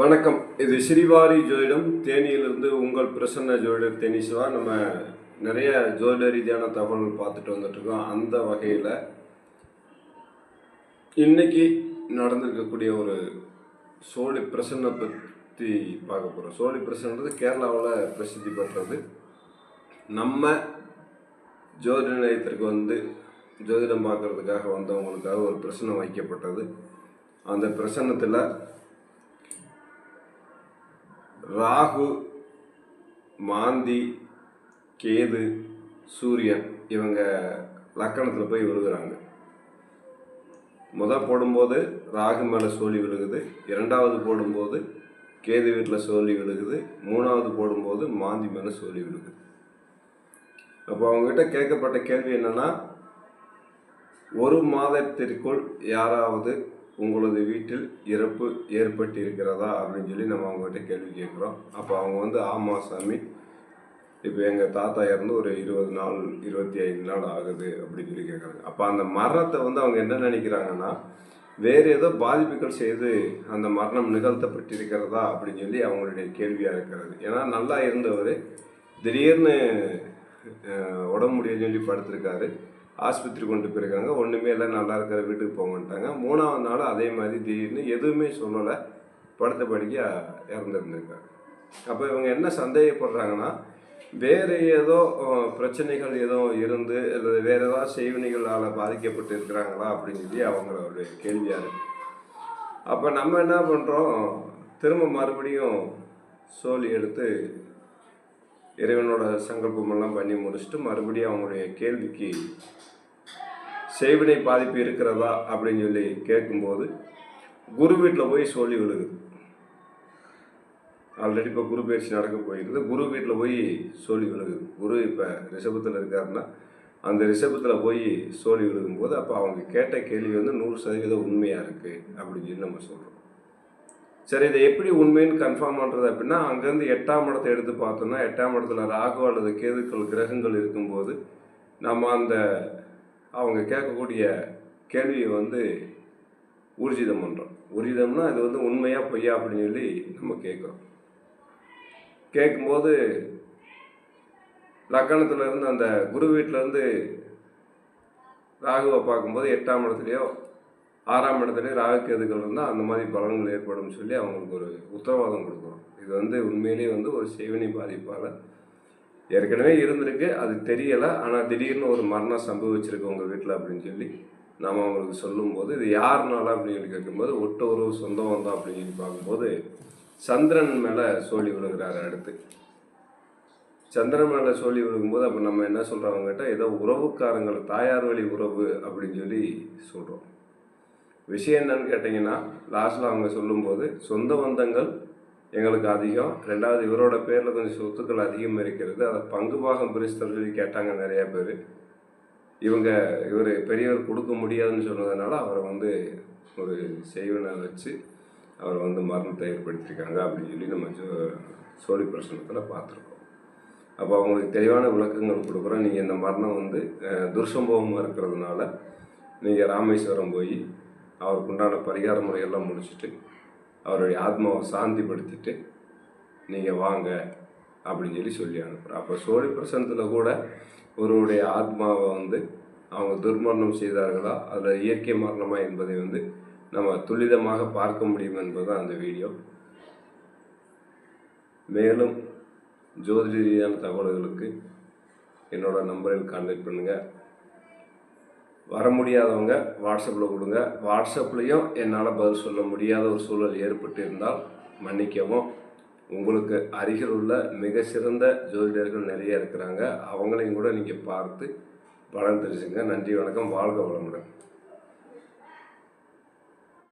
வணக்கம். இது ஸ்ரீவாரி ஜோதிடம். தேனியிலிருந்து உங்கள் பிரசன்ன ஜோதிடர் தேனி சிவா நம்ம நிறைய ஜோதிட ரீதியான தகவல்கள் பார்த்துட்டு வந்துட்டுருக்கோம். அந்த வகையில் இன்றைக்கி நடந்திருக்கக்கூடிய ஒரு சோழி பிரசன்னை பற்றி பார்க்க போகிறோம் சோழி பிரசன்றது கேரளாவில் பிரசித்தி பெற்றது. நம்ம ஜோதிட நிலையத்திற்கு வந்து ஜோதிடம் பார்க்கறதுக்காக வந்தவங்களுக்காக ஒரு பிரசனம் வைக்கப்பட்டது. அந்த பிரசன்னத்தில் ராகு மாந்தி கேது சூரியன் இவங்க லக்கணத்தில் போய் விழுகிறாங்க. முதல் போடும்போது ராகு மேலே சோழி விழுகுது. இரண்டாவது போடும்போது கேது வீட்டில் சோழி விழுகுது. மூணாவது போடும்போது மாந்தி மேலே சோழி விழுகுது. அப்போ அவங்ககிட்ட கேட்கப்பட்ட கேள்வி என்னென்னா ஒரு மாதத்திற்குள் யாராவது உங்களது வீட்டில் இறப்பு ஏற்பட்டு இருக்கிறதா அப்படின்னு சொல்லி நம்ம அவங்ககிட்ட கேள்வி கேட்குறோம். அப்போ அவங்க வந்து ஆமா சாமி இப்போ எங்கள் தாத்தா இறந்து ஒரு இருபது நாள் இருபத்தி ஐந்து நாள் ஆகுது அப்படின்னு சொல்லி கேட்குறாங்க. அப்போ அந்த மரணத்தை வந்து அவங்க என்ன நினைக்கிறாங்கன்னா வேறு ஏதோ பாதிப்புகள் செய்து அந்த மரணம் நிகழ்த்தப்பட்டிருக்கிறதா அப்படின்னு சொல்லி அவங்களுடைய கேள்வியாக இருக்கிறது. ஏன்னா நல்லா இருந்தவர் திடீர்னு உடம்பு முடியலன்னு சொல்லி படுத்திருக்காரு. ஆஸ்பத்திரி கொண்டு போயிருக்காங்க. ஒன்றுமே இல்லை நல்லா இருக்கிற வீட்டுக்கு போங்கன்ட்டாங்க மூணாவது நாள் அதே மாதிரி திடீர்னு எதுவுமே சொல்லலை. படுத்த படிக்கையாக இறந்துருந்துருக்காங்க. அப்போ இவங்க என்ன சந்தேகப்படுறாங்கன்னா வேறு ஏதோ பிரச்சனைகள் ஏதோ இருந்து அல்லது வேறு ஏதாவது செய்வினைகளால் பாதிக்கப்பட்டு இருக்கிறாங்களா அப்படின்னு சொல்லி அவங்களுடைய கேள்வியாக இருக்கு. அப்போ நம்ம என்ன பண்ணுறோம் திரும்ப மறுபடியும் சோழி எடுத்து இறைவனோட சங்கல்பமெல்லாம் பண்ணி முடிச்சுட்டு மறுபடியும் அவங்களுடைய கேள்விக்கு செய்வினை பாதிப்பு இருக்கிறதா அப்படின்னு சொல்லி கேட்கும்போது குரு வீட்டில் போய் சொல்லி விழுகுது. ஆல்ரெடி இப்போ குரு பயிற்சி நடக்க போயிருக்குது. குரு வீட்டில் போய் சோழி விழுகுது. குரு இப்போ ரிஷபத்தில் இருக்காருன்னா அந்த ரிஷபத்தில் போய் சோழி விழுகும்போது அப்போ அவங்க கேட்ட கேள்வி வந்து நூறு சதவீதம் உண்மையாக இருக்குது அப்படின்னு சொல்லி நம்ம சொல்கிறோம் சரி இதை எப்படி உண்மைன்னு கன்ஃபார்ம் பண்ணுறது அப்படின்னா அங்கேருந்து எட்டாம் இடத்தை எடுத்து பார்த்தோம்னா எட்டாம் இடத்துல ராகு அல்லது கேதுக்கள் கிரகங்கள் இருக்கும்போது நம்ம அந்த அவங்க கேட்கக்கூடிய கேள்வியை வந்து ஊர்ஜிதம் பண்ணுறோம் ஊர்ஜிதம்னா இது வந்து உண்மையாக பொய்யா அப்படின்னு சொல்லி நம்ம கேட்குறோம். கேட்கும்போது லக்கணத்துலேருந்து அந்த குரு வீட்டிலேருந்து ராகுவை பார்க்கும்போது எட்டாம் இடத்துலையோ ஆறாம் இடத்துலையோ ராகு கேதுகள் இருந்தால் அந்த மாதிரி பலன்கள் ஏற்படும் சொல்லி அவங்களுக்கு ஒரு உத்தரவாதம் கொடுக்குறோம். இது வந்து உண்மையிலேயே வந்து ஒரு செய்வினை பாதிப்பால் ஏற்கனவே இருந்திருக்கு அது தெரியலை. ஆனால் திடீர்னு ஒரு மரணம் சம்பவிச்சிருக்கு உங்கள் வீட்டில் அப்படின்னு சொல்லி நாம் அவங்களுக்கு சொல்லும்போது இது யாருனால அப்படின்னு சொல்லி கேட்கும்போது ஒட்டு உறவு சொந்தம் வந்தோம் அப்படின்னு சொல்லி பார்க்கும்போது சந்திரன் மேலே சோழி விழுகிறாரு அடுத்து. சந்திரன் மேலே சோழி விழுகும்போது அப்போ நம்ம என்ன சொல்கிறோம் அவங்ககிட்ட? ஏதோ உறவுக்காரங்கள் தாயார் வழி உறவு அப்படின்னு சொல்லி சொல்கிறோம் விஷயம் என்னன்னு கேட்டிங்கன்னா லாஸ்ட்டில் அவங்க சொல்லும்போது சொந்த பந்தங்கள் எங்களுக்கு அதிகம். ரெண்டாவது இவரோட பேரில் கொஞ்சம் சொத்துக்கள் அதிகம் இருக்கிறது. அதை பங்கு பாகம் பிரிச்சு சொல்லி கேட்டாங்க நிறையா பேர். இவங்க இவர் பெரியவர் கொடுக்க முடியாதுன்னு சொன்னதுனால அவரை வந்து ஒரு செய்வனை வச்சு அவரை வந்து மரணத்தை ஏற்படுத்தியிருக்காங்க அப்படின்னு சொல்லி நம்ம ஜோ- சோழி பிரசனத்தில் பார்த்துருக்கோம். அப்போ அவங்களுக்கு தெளிவான விளக்கங்கள் கொடுக்குறோம். நீங்கள் இந்த மரணம் வந்து துர்சம்பவமாக இருக்கிறதுனால நீங்கள் ராமேஸ்வரம் போய் அவருக்கு உண்டான பரிகார முறையெல்லாம் முடிச்சுட்டு அவருடைய ஆத்மாவை சாந்திப்படுத்திட்டு நீங்கள் வாங்க அப்படின்னு சொல்லி சொல்லி அனுப்புகிறேன் அப்போ சோழி பிரசனத்தில் கூட ஒருவருடைய ஆத்மாவை வந்து அவங்க துர்மரணம் செய்தார்களா? அதில் இயற்கை மரணமா என்பதை வந்து நம்ம துல்லிதமாக பார்க்க முடியும் என்பதுதான் அந்த வீடியோ. மேலும் ஜோதிட ரீதியான தகவல்களுக்கு என்னோட நம்பரில் கான்டாக்ட் பண்ணுங்கள் வர முடியாதவங்க வாட்ஸ்அப்பில் கொடுங்க. வாட்ஸ்அப்லேயும் என்னால் பதில் சொல்ல முடியாத ஒரு சூழல் ஏற்பட்டு இருந்தால் மன்னிக்கவும். உங்களுக்கு அருகில் உள்ள மிக சிறந்த ஜோதிடர்கள் நிறைய இருக்கிறாங்க. அவங்களையும் கூட நீங்கள் பார்த்து பலன் தெரிஞ்சுங்க நன்றி வணக்கம். வாழ்க வளமுடன்.